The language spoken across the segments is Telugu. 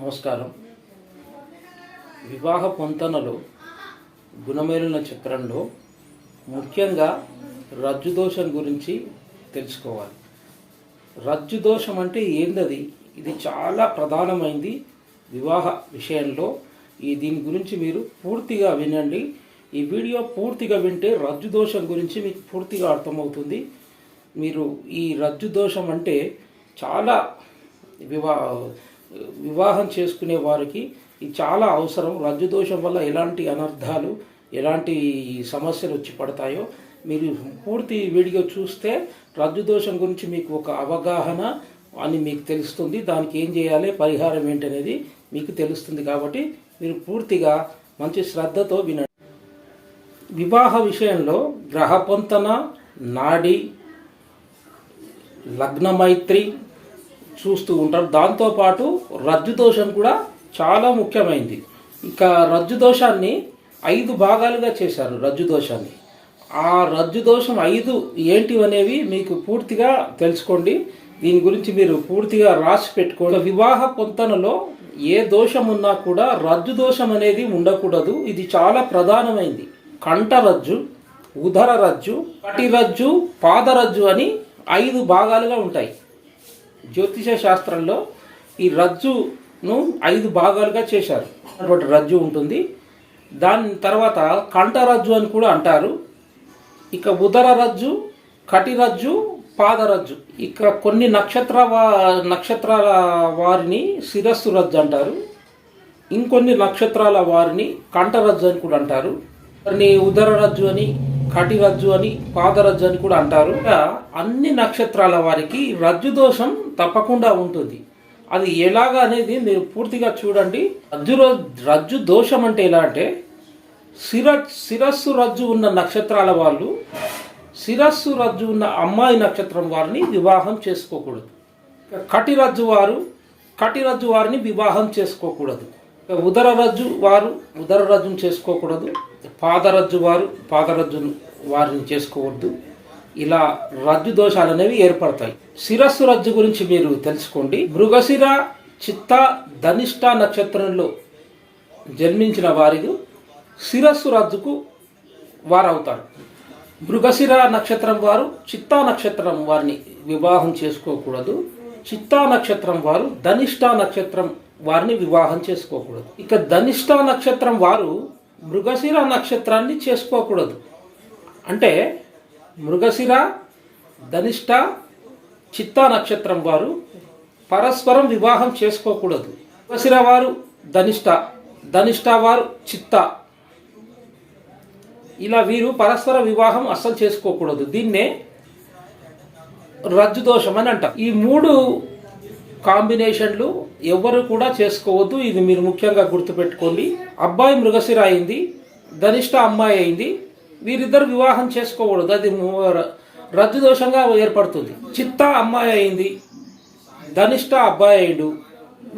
నమస్కారం. వివాహ పొంతనలో గుణమేలిన చక్రంలో ముఖ్యంగా రజ్జు దోషం గురించి తెలుసుకోవాలి. రజ్జు దోషం అంటే ఏందది? ఇది చాలా ప్రధానమైంది వివాహ విషయంలో. ఈ దీని గురించి మీరు పూర్తిగా వినండి. ఈ వీడియో పూర్తిగా వింటే రజ్జు దోషం గురించి మీకు పూర్తిగా అర్థమవుతుంది. మీరు ఈ రజ్జు దోషం అంటే చాలా వివా వివాహం చేసుకునే వారికి ఇది చాలా అవసరం. రజ్జు దోషం వల్ల ఎలాంటి అనర్థాలు ఎలాంటి సమస్యలు వచ్చి పడతాయో మీరు పూర్తి వీడియో చూస్తే రజ్జు దోషం గురించి మీకు ఒక అవగాహన అని మీకు తెలుస్తుంది. దానికి ఏం చేయాలి పరిహారం ఏంటనేది మీకు తెలుస్తుంది కాబట్టి మీరు పూర్తిగా మంచి శ్రద్ధతో వినండి. వివాహ విషయంలో గ్రహపొంతన నాడి లగ్నమైత్రి చూస్తూ ఉంటారు. దాంతోపాటు రజ్జు దోషం కూడా చాలా ముఖ్యమైనది ఇక రజ్జు దోషాన్ని ఐదు భాగాలుగా చేశారు రజ్జు దోషాన్ని. ఆ రజ్జు దోషం ఐదు ఏంటి అనేవి మీకు పూర్తిగా తెలుసుకోండి. దీని గురించి మీరు పూర్తిగా రాసి పెట్టుకోండి. వివాహ పొంతనలో ఏ దోషం ఉన్నా కూడా రజ్జు దోషం అనేది ఉండకూడదు. ఇది చాలా ప్రధానమైంది. కంఠరజ్జు ఉదర రజ్జు కటిరజ్జు పాదరజ్జు అని ఐదు భాగాలుగా ఉంటాయి. జ్యోతిష శాస్త్రంలో ఈ రజ్జును ఐదు భాగాలుగా చేశారు. అటువంటి రజ్జు ఉంటుంది. దాని తర్వాత కంఠరజ్జు అని కూడా అంటారు. ఇక ఉదర రజ్జు కటిరజ్జు పాదరజ్జు ఇక కొన్ని నక్షత్ర వా- నక్షత్రాల వారిని శిరస్సు రజ్జు అంటారు. ఇంకొన్ని నక్షత్రాల వారిని కంఠరజ్జు అని కూడా అంటారు. కొన్ని ఉదర రజ్జు అని కటిరజ్జు అని పాదరజ్జు అని కూడా అంటారు. అన్ని నక్షత్రాల వారికి రజ్జు దోషం తప్పకుండా ఉంటుంది. అది ఎలాగ అనేది మీరు పూర్తిగా చూడండి. రజ్జు రజ్జు దోషం అంటే ఎలా అంటే శిర శిరస్సు రజ్జు ఉన్న నక్షత్రాల వాళ్ళు శిరస్సు రజ్జు ఉన్న అమ్మాయి నక్షత్రం వారిని వివాహం చేసుకోకూడదు. కటిరజ్జు వారు కటిరజ్జు వారిని వివాహం చేసుకోకూడదు. ఉదర రజ్జు వారు ఉదర రజ్జును చేసుకోకూడదు. పాదరజ్జు వారు పాదరజ్జును వారిని చేసుకోవద్దు. ఇలా రజ్జు దోషాలు అనేవి ఏర్పడతాయి. శిరస్సు రజ్జు గురించి మీరు తెలుసుకోండి. మృగశిర చిత్త ధనిష్ట నక్షత్రంలో జన్మించిన వారికి శిరస్సు రజ్జుకు వారవుతారు. మృగశిర నక్షత్రం వారు చిత్తా నక్షత్రం వారిని వివాహం చేసుకోకూడదు. చిత్తా నక్షత్రం వారు ధనిష్ట నక్షత్రం వారిని వివాహం చేసుకోకూడదు. ఇక ధనిష్ట నక్షత్రం వారు మృగశిర నక్షత్రాన్ని చేసుకోకూడదు. అంటే మృగశిర ధనిష్ట చిత్తా నక్షత్రం వారు పరస్పరం వివాహం చేసుకోకూడదు. మృగశిర వారు ధనిష్ట ధనిష్ట వారు చిత్త. ఇలా వీరు పరస్పర వివాహం అస్సలు చేసుకోకూడదు. దీన్నే రజ్జు దోషం అని అంట. ఈ మూడు కాంబినేషన్లు ఎవరు కూడా చేసుకోవద్దు. ఇది మీరు ముఖ్యంగా గుర్తుపెట్టుకోండి. అబ్బాయి మృగశిర అయింది ధనిష్ట అమ్మాయి అయింది వీరిద్దరు వివాహం చేసుకోకూడదు. అది రద్దు దోషంగా ఏర్పడుతుంది. చిత్త అమ్మాయి అయింది ధనిష్ట అబ్బాయి అయిండు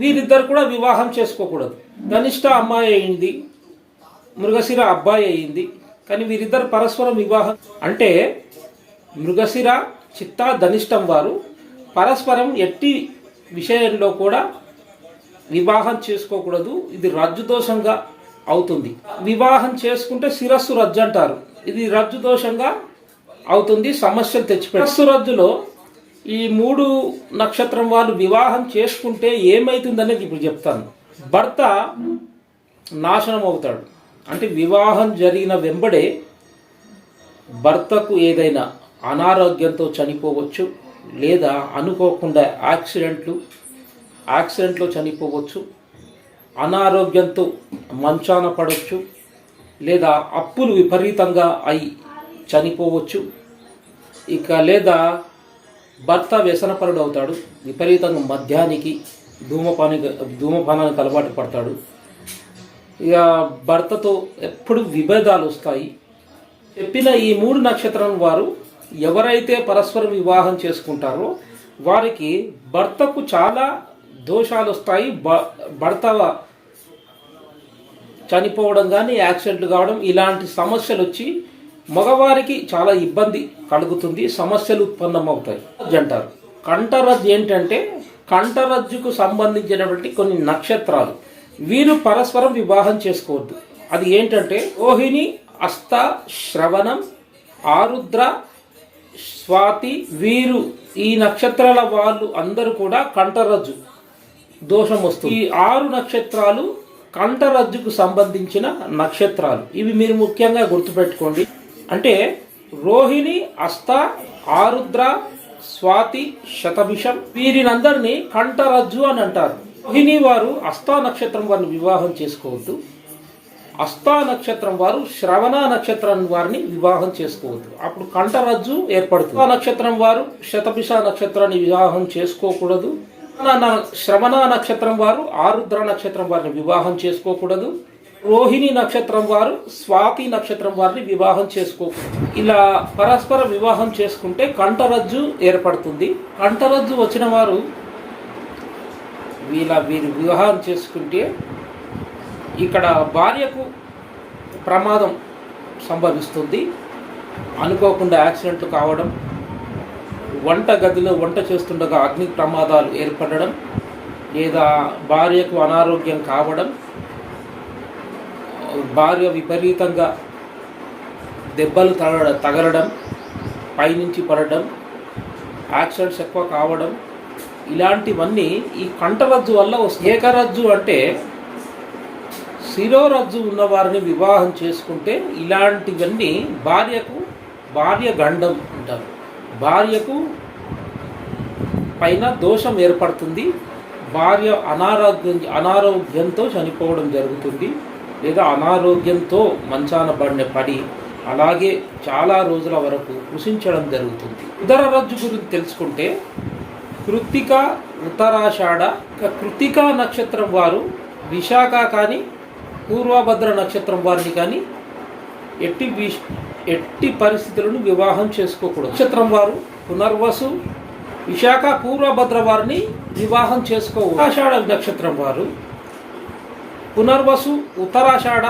వీరిద్దరు కూడా వివాహం చేసుకోకూడదు. ధనిష్ట అమ్మాయి అయింది మృగశిర అబ్బాయి అయింది కానీ వీరిద్దరు పరస్పరం వివాహం అంటే మృగశిర చిత్త ధనిష్టం వారు పరస్పరం ఎట్టి విషయంలో కూడా వివాహం చేసుకోకూడదు. ఇది రజ్జు దోషంగా అవుతుంది. వివాహం చేసుకుంటే శిరస్సు రజ్జు అంటారు ఇది రజ్జు దోషంగా అవుతుంది సమస్యలు తెచ్చిపెట్టు రజ్జులో ఈ మూడు నక్షత్రం వాళ్ళు వివాహం చేసుకుంటే ఏమైతుందనేది ఇప్పుడు చెప్తాను. భర్త నాశనం అవుతాడు అంటే వివాహం జరిగిన వెంబడే భర్తకు ఏదైనా అనారోగ్యంతో చనిపోవచ్చు లేదా అనుకోకుండా యాక్సిడెంట్లు యాక్సిడెంట్లో చనిపోవచ్చు అనారోగ్యంతో మంచాన పడవచ్చు లేదా అప్పులు విపరీతంగా అయి చనిపోవచ్చు. ఇక లేదా భర్త వ్యసనపరుడు అవుతాడు విపరీతంగా మద్యానికి ధూమపాని ధూమపానానికి అలవాటు పడతాడు. ఇక భర్తతో ఎప్పుడు విభేదాలు వస్తాయి. చెప్పిన ఈ మూడు నక్షత్రం వారు ఎవరైతే పరస్పరం వివాహం చేసుకుంటారో వారికి భర్తకు చాలా దోషాలు వస్తాయి. భ- భర్త చనిపోవడం కానీ యాక్సిడెంట్లు కావడం ఇలాంటి సమస్యలు వచ్చి మగవారికి చాలా ఇబ్బంది కలుగుతుంది సమస్యలు ఉత్పన్నమవుతాయి అంటారు. కంఠరజ్ ఏంటంటే కంఠరజ్జుకు సంబంధించినటువంటి కొన్ని నక్షత్రాలు. వీరు పరస్పరం వివాహం చేసుకోవద్దు. అది ఏంటంటే రోహిణి అస్త శ్రవణం ఆరుద్ర స్వాతి వీరు ఈ నక్షత్రాల వాళ్ళు అందరూ కూడా కంఠరజ్జు. దోషం వస్తుంది. ఈ ఆరు నక్షత్రాలు కంఠరజ్జుకు సంబంధించిన నక్షత్రాలు. ఇవి మీరు ముఖ్యంగా గుర్తుపెట్టుకోండి. అంటే రోహిణి అస్త ఆరుద్ర స్వాతి శతభిషం వీరినందరినీ కంఠరజ్జు అని అంటారు. రోహిణి వారు అస్తా నక్షత్రం వారిని వివాహం చేసుకోవద్దు. అస్తా నక్షత్రం వారు శ్రవణ నక్షత్రం వారిని వివాహం చేసుకోవద్దు. అప్పుడు కంఠరజ్జు ఏర్పడుతుంది. ఆ నక్షత్రం వారు శతభిష నక్షత్రాన్ని వివాహం చేసుకోకూడదు. శ్రవణ నక్షత్రం వారు ఆరుద్ర నక్షత్రం వారిని వివాహం చేసుకోకూడదు. రోహిణి నక్షత్రం వారు స్వాతి నక్షత్రం వారిని వివాహం చేసుకోకూడదు. ఇలా పరస్పర వివాహం చేసుకుంటే కంఠరజ్జు ఏర్పడుతుంది. కంఠరజ్జు వచ్చిన వారు వీళ్ళ వీరు వివాహం చేసుకుంటే ఇక్కడ భార్యకు ప్రమాదం సంభవిస్తుంది. అనుకోకుండా యాక్సిడెంట్లు కావడం వంట గదిలో వంట చేస్తుండగా అగ్ని ప్రమాదాలు ఏర్పడడం లేదా భార్యకు అనారోగ్యం కావడం భార్య విపరీతంగా దెబ్బలు తగ తగలడం పైనుంచి పడడం యాక్సిడెంట్స్ ఎక్కువ కావడం ఇలాంటివన్నీ ఈ కంటరజ్జు వల్ల వస్తుంది ఏకరజ్జు అంటే శిరోరజ్జు ఉన్నవారిని వివాహం చేసుకుంటే ఇలాంటివన్నీ భార్యకు భార్య గండం అంటారు. భార్యకు పైన దోషం ఏర్పడుతుంది. భార్య అనారోగ్యం అనారోగ్యంతో చనిపోవడం జరుగుతుంది. లేదా అనారోగ్యంతో మంచాన పడిన పడి అలాగే చాలా రోజుల వరకు కృషించడం జరుగుతుంది. ఉదర రజ్జు గురించి తెలుసుకుంటే కృత్తిక ఉత్తరాషాఢ ఇక కృత్తిక నక్షత్రం వారు విశాఖ కానీ పూర్వభద్ర నక్షత్రం వారిని కానీ ఎట్టి ఎట్టి పరిస్థితులను వివాహం చేసుకోకూడదు. నక్షత్రం వారు పునర్వసు విశాఖ పూర్వభద్ర వారిని వివాహం చేసుకోకూడదు ఆషాఢ నక్షత్రం వారు పునర్వసు ఉత్తరాషాఢ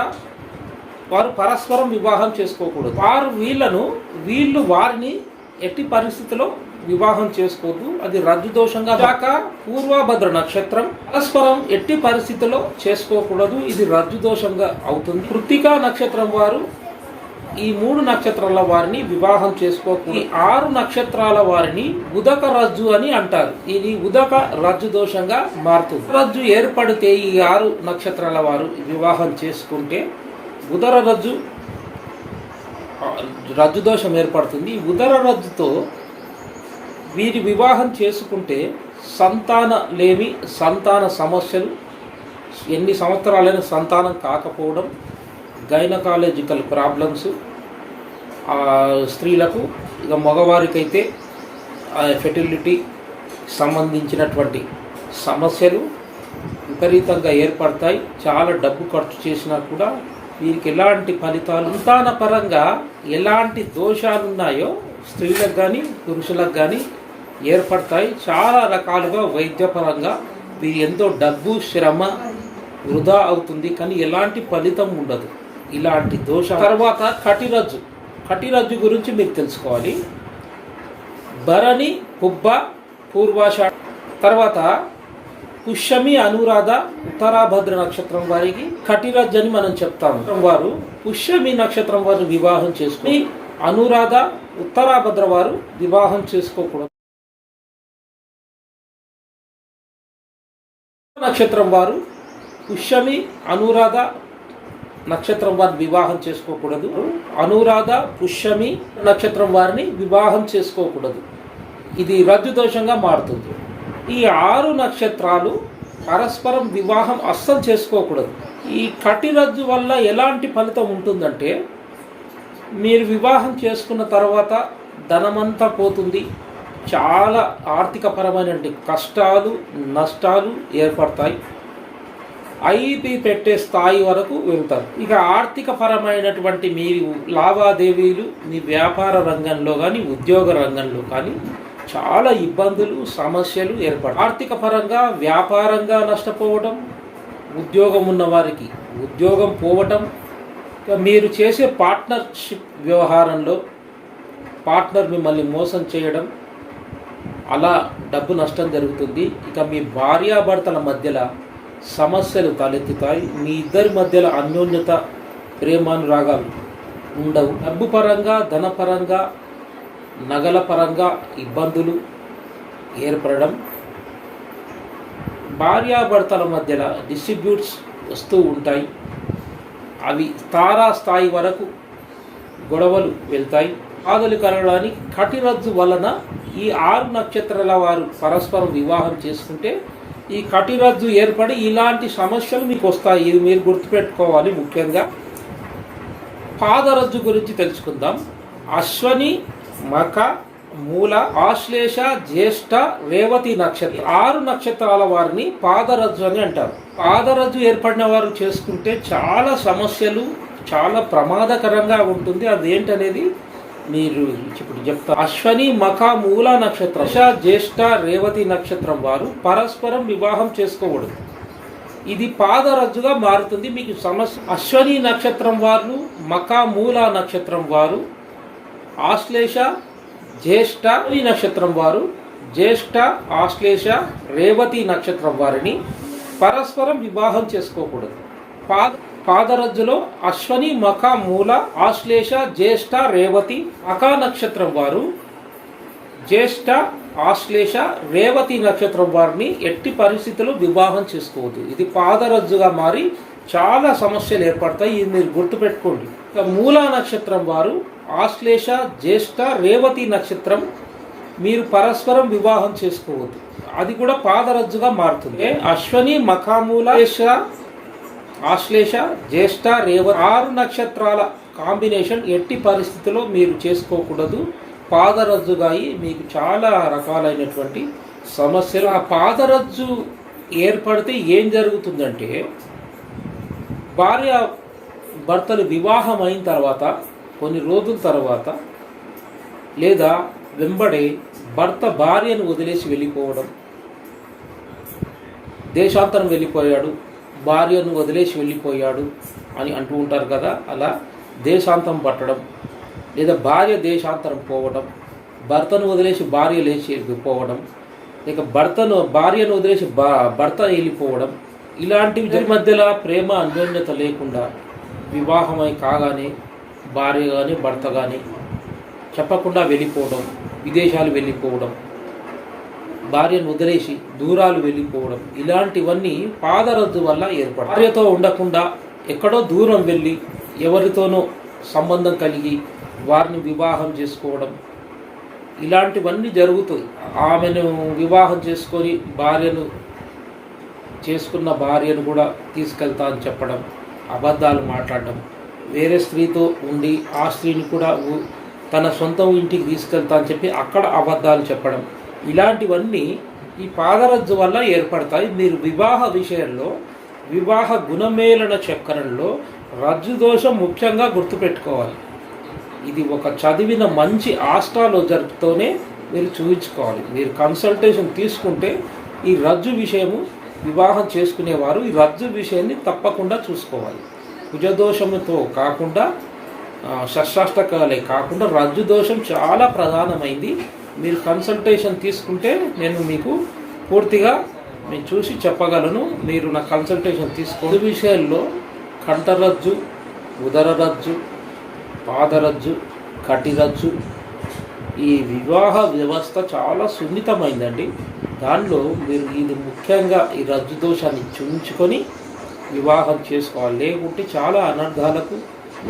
వారు పరస్పరం వివాహం చేసుకోకూడదు. వారు వీళ్ళను వీళ్ళు వారిని ఎట్టి పరిస్థితిలో వివాహం చేసుకోవద్దు అది రద్దు దోషంగా దాకా పూర్వభద్ర నక్షత్రం పరస్పరం ఎట్టి పరిస్థితిలో చేసుకోకూడదు. ఇది రద్దు దోషంగా అవుతుంది. కృతికా నక్షత్రం వారు ఈ మూడు నక్షత్రాల వారిని వివాహం చేసుకోక ఈ ఆరు నక్షత్రాల వారిని ఉదక రజ్జు అని అంటారు. ఇది ఉదక రజ్జు దోషంగా మారుతుంది. రజ్జు ఏర్పడితే ఈ ఆరు నక్షత్రాల వారు వివాహం చేసుకుంటే ఉదర రజ్జు రజ్జు దోషం ఏర్పడుతుంది. ఈ ఉదర రజ్జుతో వీరి వివాహం చేసుకుంటే సంతాన లేమి సంతాన సమస్యలు ఎన్ని సంవత్సరాలైన సంతానం కాకపోవడం గైనకాలజికల్ ప్రాబ్లమ్స్ స్త్రీలకు ఇక మగవారికైతే ఫెర్టిలిటీ సంబంధించినటువంటి సమస్యలు విపరీతంగా ఏర్పడతాయి. చాలా డబ్బు ఖర్చు చేసినా కూడా వీరికి ఎలాంటి ఫలితాలు సంతాన పరంగా ఎలాంటి దోషాలు ఉన్నాయో స్త్రీలకు కానీ పురుషులకు కానీ ఏర్పడతాయి. చాలా రకాలుగా వైద్యపరంగా వీరి ఎంతో డబ్బు శ్రమ వృధా అవుతుంది. కానీ ఎలాంటి ఫలితం ఉండదు. ఇలాంటి దోష తర్వాత కటిరజ్జు. కటిరజ్జు గురించి మీరు తెలుసుకోవాలి. భరణి పుబ్బ పూర్వాష. తర్వాత పుష్యమి అనురాధ ఉత్తరాభద్ర నక్షత్రం వారికి కటిరజ్ అని మనం చెప్తాము వారు పుష్యమి నక్షత్రం వారు వివాహం చేసుకుని అనురాధ ఉత్తరాభద్ర వారు వివాహం చేసుకోకూడదు. నక్షత్రం వారు పుష్యమి అనురాధ నక్షత్రం వారిని వివాహం చేసుకోకూడదు. అనురాధ పుష్యమి నక్షత్రం వారిని వివాహం చేసుకోకూడదు. ఇది రద్దు దోషంగా మారుతుంది. ఈ ఆరు నక్షత్రాలు పరస్పరం వివాహం అస్సలు చేసుకోకూడదు. ఈ కటి వల్ల ఎలాంటి ఫలితం ఉంటుందంటే మీరు వివాహం చేసుకున్న తర్వాత ధనమంతా పోతుంది. చాలా ఆర్థికపరమైన కష్టాలు నష్టాలు ఏర్పడతాయి. ఐపీ పెట్టే స్థాయి వరకు వెళ్తారు. ఇక ఆర్థిక పరమైనటువంటి మీ లావాదేవీలు మీ వ్యాపార రంగంలో కానీ ఉద్యోగ రంగంలో కానీ చాలా ఇబ్బందులు సమస్యలు ఏర్పడ ఆర్థిక పరంగా వ్యాపారంగా నష్టపోవడం ఉద్యోగం ఉన్న వారికి ఉద్యోగం పోవటం మీరు చేసే పార్ట్నర్షిప్ వ్యవహారంలో పార్ట్నర్ మిమ్మల్ని మోసం చేయడం అలా డబ్బు నష్టం జరుగుతుంది. ఇక మీ భార్యాభర్తల మధ్యలో సమస్యలు తలెత్తుతాయి. మీ ఇద్దరి మధ్యలో అన్యోన్యత ప్రేమానురాగాలు ఉండవు. డబ్బు పరంగా ధనపరంగా నగల పరంగా ఇబ్బందులు ఏర్పడడం. భార్యాభర్తల మధ్యలో డిస్ట్రిబ్యూట్స్ వస్తూ ఉంటాయి. అవి తారా స్థాయి వరకు గొడవలు వెళ్తాయి. బాధలు కలగడానికి కటిరజ్జు వలన ఈ ఆరు నక్షత్రాల వారు పరస్పరం వివాహం చేసుకుంటే ఈ కటిరద్దు ఏర్పడి ఇలాంటి సమస్యలు మీకు వస్తాయి. ఇది మీరు గుర్తుపెట్టుకోవాలి ముఖ్యంగా. పాదరజ్జు గురించి తెలుసుకుందాం. అశ్వని మక మూల ఆశ్లేష జ్యేష్ఠ రేవతి నక్షత్రం ఆరు నక్షత్రాల వారిని పాదరజ్జు అని అంటారు. పాదరజ్జు ఏర్పడిన వారు చేసుకుంటే చాలా సమస్యలు చాలా ప్రమాదకరంగా ఉంటుంది. అదేంటనేది? మీరు ఇప్పుడు చెప్తా. అశ్వని మఖ మూల నక్షత్రం. దశ, జ్యేష్ఠ రేవతి నక్షత్రం వారు పరస్పరం వివాహం చేసుకోకూడదు. ఇది పాదరజ్జుగా మారుతుంది. మీకు సమస్య. అశ్వని నక్షత్రం వారు మఖ మూల నక్షత్రం వారు ఆశ్లేష జ్యేష్ఠ నక్షత్రం వారు జ్యేష్ఠ ఆశ్లేష రేవతి నక్షత్రం వారిని పరస్పరం వివాహం చేసుకోకూడదు. పాద పాదరజ్జులో అశ్వని మఖ మూల ఆశ్లేష జ్యేష్ఠ రేవతి అకా నక్షత్రం వారు. జ్యేష్ఠ ఆశ్లేష రేవతి నక్షత్రం వారిని ఎట్టి పరిస్థితుల్లో వివాహం చేసుకోవద్దు. ఇది పాదరజ్జుగా మారి చాలా సమస్యలు ఏర్పడతాయి. ఇది మీరు గుర్తుపెట్టుకోండి. ఇక మూలా నక్షత్రం వారు ఆశ్లేష జ్యేష్ఠ రేవతి నక్షత్రం మీరు పరస్పరం వివాహం చేసుకోవద్దు. అది కూడా పాదరజ్జుగా మారుతుంది. అశ్వని మఖామూల ఆశ్లేష జ్యేష్ఠ రేవ ఆరు నక్షత్రాల కాంబినేషన్ ఎట్టి పరిస్థితిలో మీరు చేసుకోకూడదు. పాదరజ్జుగా అయి మీకు చాలా రకాలైనటువంటి సమస్యలు. ఆ పాదరజ్జు ఏర్పడితే ఏం జరుగుతుందంటే భార్య భర్తలు వివాహం అయిన తర్వాత కొన్ని రోజుల తర్వాత లేదా వెంబడే భర్త భార్యను వదిలేసి వెళ్ళిపోవడం దేశాంతరం వెళ్ళిపోయాడు భార్యను వదిలేసి వెళ్ళిపోయాడు అని అంటూ ఉంటారు కదా. అలా దేశాంతం పట్టడం లేదా భార్య దేశాంతరం పోవడం భర్తను వదిలేసి భార్య లేచి పోవడం లేక భర్తను భార్యను వదిలేసి భర్త వెళ్ళిపోవడం ఇలాంటివి ఇద్దరి మధ్యలో ప్రేమ అన్యోన్యత లేకుండా వివాహమై కాగానే భార్య కానీ భర్త కానీ చెప్పకుండా వెళ్ళిపోవడం విదేశాలు వెళ్ళిపోవడం భార్యను వదిలేసి దూరాలు వెళ్ళిపోవడం. ఇలాంటివన్నీ పాదరద్దు వల్ల ఏర్పడ భార్యతో ఉండకుండా ఎక్కడో దూరం వెళ్ళి ఎవరితోనో సంబంధం కలిగి వారిని వివాహం చేసుకోవడం. ఇలాంటివన్నీ జరుగుతాయి. ఆమెను వివాహం చేసుకొని భార్యను చేసుకున్న భార్యను కూడా తీసుకెళ్తా అని చెప్పడం అబద్ధాలు మాట్లాడడం. వేరే స్త్రీతో ఉండి ఆ స్త్రీని కూడా తన సొంత ఇంటికి తీసుకెళ్తా అని చెప్పి అక్కడ అబద్ధాలు చెప్పడం. ఇలాంటివన్నీ ఈ పాదరజ్జు వల్ల ఏర్పడతాయి. మీరు వివాహ విషయంలో వివాహ గుణమేళన చక్రంలో రజ్జు దోషం ముఖ్యంగా గుర్తుపెట్టుకోవాలి. ఇది ఒక చదివిన మంచి ఆస్ట్రాలజర్తోనే మీరు చూపించుకోవాలి మీరు కన్సల్టేషన్ తీసుకుంటే ఈ రజ్జు విషయము వివాహం చేసుకునేవారు ఈ రజ్జు విషయాన్ని తప్పకుండా చూసుకోవాలి. కుజదోషముతో కాకుండా షష్టాష్టకాలే కాకుండా రజ్జు దోషం చాలా ప్రధానమైంది. మీరు కన్సల్టేషన్ తీసుకుంటే నేను మీకు పూర్తిగా నేను చూసి చెప్పగలను. మీరు నా కన్సల్టేషన్ తీసుకోండి. విషయాల్లో కంఠరజ్జు ఉదర రజ్జు పాదరజ్జు కటిరజ్జు ఈ వివాహ వ్యవస్థ చాలా సున్నితమైందండి. దానిలో మీరు ఇది ముఖ్యంగా ఈ రజ్జు దోషాన్ని చూంచుకొని వివాహం చేసుకోవాలి. లేకుంటే చాలా అనర్థాలకు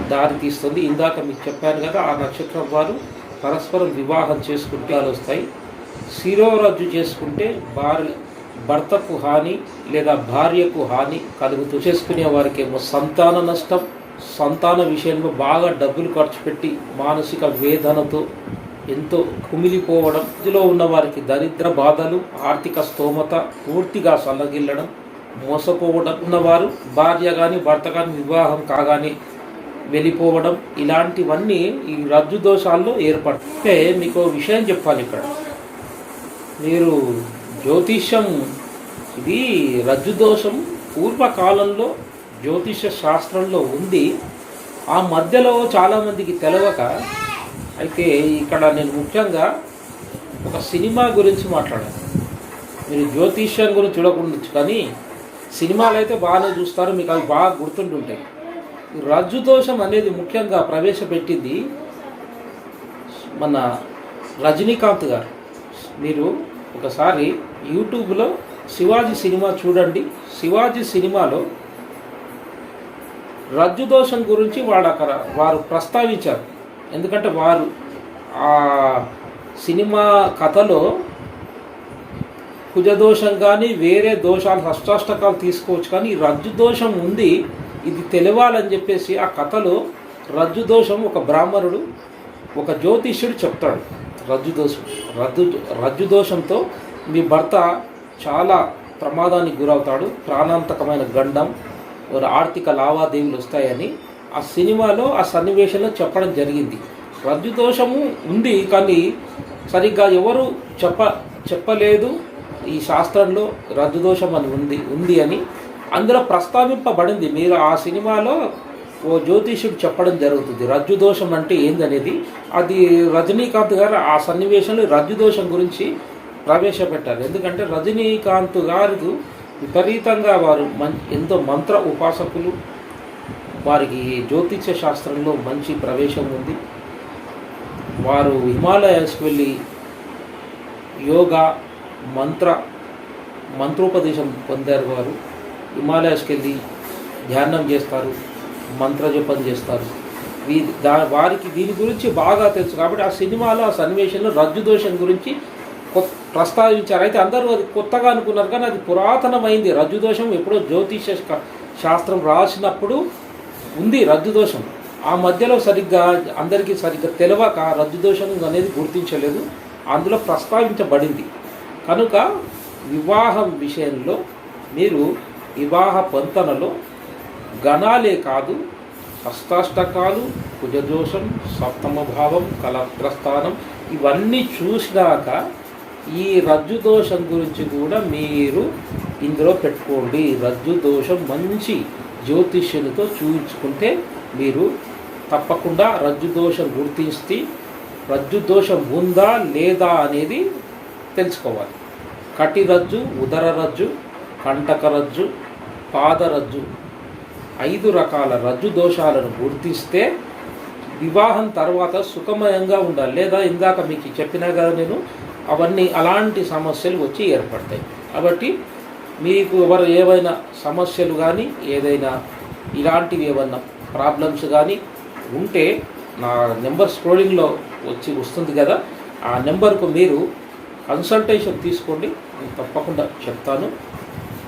దారితీస్తుంది. ఇందాక మీకు చెప్పాను కదా ఆ నక్షత్రం వారు పరస్పరం వివాహం చేసుకుంటే వస్తాయి. శిరోరజ్జు చేసుకుంటే భార్య భర్తకు హాని లేదా భార్యకు హాని కలుగుతూ చేసుకునే వారికేమో సంతాన నష్టం సంతాన విషయంలో బాగా డబ్బులు ఖర్చు పెట్టి మానసిక వేదనతో ఎంతో కుమిలిపోవడం ఇందులో ఉన్న వారికి దరిద్ర బాధలు ఆర్థిక స్తోమత పూర్తిగా సల్లగిల్లడం మోసపోవడం ఉన్నవారు భార్య కానీ భర్త కానీ వివాహం కాగానే వెళ్ళిపోవడం ఇలాంటివన్నీ ఈ రజ్జు దోషాల్లో ఏర్పడతాయి మీకు విషయం చెప్పాలి ఇక్కడ. మీరు జ్యోతిష్యం ఇది రజ్జు దోషం పూర్వకాలంలో జ్యోతిష శాస్త్రంలో ఉంది. ఆ మధ్యలో చాలామందికి తెలవక అయితే ఇక్కడ నేను ముఖ్యంగా ఒక సినిమా గురించి మాట్లాడాను. మీరు జ్యోతిష్యం గురించి చూడకుండా కానీ సినిమాలు అయితే బాగానే చూస్తారు మీకు అవి బాగా గుర్తుంటుంటాయి. రజ్జు దోషం అనేది ముఖ్యంగా ప్రవేశపెట్టింది మన రజనీకాంత్ గారు. మీరు ఒకసారి యూట్యూబ్లో శివాజీ సినిమా చూడండి. శివాజీ సినిమాలో రజ్జు దోషం గురించి వాడు అక్కడ వారు ప్రస్తావించారు. ఎందుకంటే వారు ఆ సినిమా కథలో కుజదోషం కానీ వేరే దోషాలు అష్టాష్టకాలు తీసుకోవచ్చు కానీ ఈ రజ్జు దోషం ఉంది ఇది తెలియాలని చెప్పేసి ఆ కథలో రజ్జు దోషం ఒక బ్రాహ్మణుడు ఒక జ్యోతిష్యుడు చెప్తాడు. రజ్జు దోషం రజ్జు రజ్జు దోషంతో మీ భర్త చాలా ప్రమాదానికి గురవుతాడు. ప్రాణాంతకమైన గండం ఆర్థిక లావాదేవీలు వస్తాయని ఆ సినిమాలో ఆ సన్నివేశంలో చెప్పడం జరిగింది. రజ్జు దోషము ఉంది కానీ సరిగ్గా ఎవరు చెప్ప చెప్పలేదు. ఈ శాస్త్రంలో రజ్జు దోషం అని ఉంది ఉంది అని అందులో ప్రస్తావింపబడింది. మీరు ఆ సినిమాలో ఓ జ్యోతిష్యుడు చెప్పడం జరుగుతుంది. రజ్జు దోషం అంటే ఏందనేది? అది రజనీకాంత్ గారు ఆ సన్నివేశంలో రజ్జు దోషం గురించి ప్రవేశపెట్టారు. ఎందుకంటే రజనీకాంత్ గారు విపరీతంగా వారు మం ఎంతో మంత్ర ఉపాసకులు. వారికి జ్యోతిష్య శాస్త్రంలో మంచి ప్రవేశం ఉంది. వారు హిమాలయాస్కి వెళ్ళి యోగా మంత్ర మంత్రోపదేశం పొందారు వారు. హిమాలయాస్కి వెళ్ళి ధ్యానం చేస్తారు మంత్రజపం చేస్తారు. వీ దా వారికి దీని గురించి బాగా తెలుసు కాబట్టి ఆ సినిమాలో ఆ సన్నివేశంలో రజ్జు దోషం గురించి ప్రస్తావించారు. అయితే అందరూ అది కొత్తగా అనుకున్నారు కానీ అది పురాతనమైంది. రజ్జు దోషం ఎప్పుడో జ్యోతిష శా- శాస్త్రం రాసినప్పుడు ఉంది రజ్జు దోషం. ఆ మధ్యలో సరిగ్గా అందరికీ సరిగ్గా తెలియక రజ్జు దోషం అనేది గుర్తించలేదు. అందులో ప్రస్తావించబడింది. కనుక వివాహం విషయంలో మీరు వివాహ పంతనలో గణాలే కాదు హస్తాష్టకాలు కుజదోషం సప్తమ భావం కలత్రస్థానం ఇవన్నీ చూసినాక ఈ రజ్జు దోషం గురించి కూడా మీరు ఇందులో పెట్టుకోండి. రజ్జు దోషం మంచి జ్యోతిష్యులతో చూపించుకుంటే మీరు తప్పకుండా రజ్జు దోషం గుర్తిస్తే రజ్జు దోషం ఉందా లేదా అనేది తెలుసుకోవాలి. కటి రజ్జు ఉదర రజ్జు కంటక రజ్జు పాదరజ్జు ఐదు రకాల రజ్జు దోషాలను గుర్తిస్తే వివాహం తర్వాత సుఖమయంగా ఉండాలి. లేదా ఇందాక మీకు చెప్పినా కదా నేను అవన్నీ అలాంటి సమస్యలు వచ్చి ఏర్పడతాయి. కాబట్టి మీకు ఎవరు ఏవైనా సమస్యలు కానీ ఏదైనా ఇలాంటివి ఏమన్నా ప్రాబ్లమ్స్ కానీ ఉంటే నా నెంబర్ స్క్రోలింగ్లో వచ్చి వస్తుంది కదా ఆ నెంబర్కు మీరు కన్సల్టేషన్ తీసుకోండి. నేను తప్పకుండా చెప్తాను.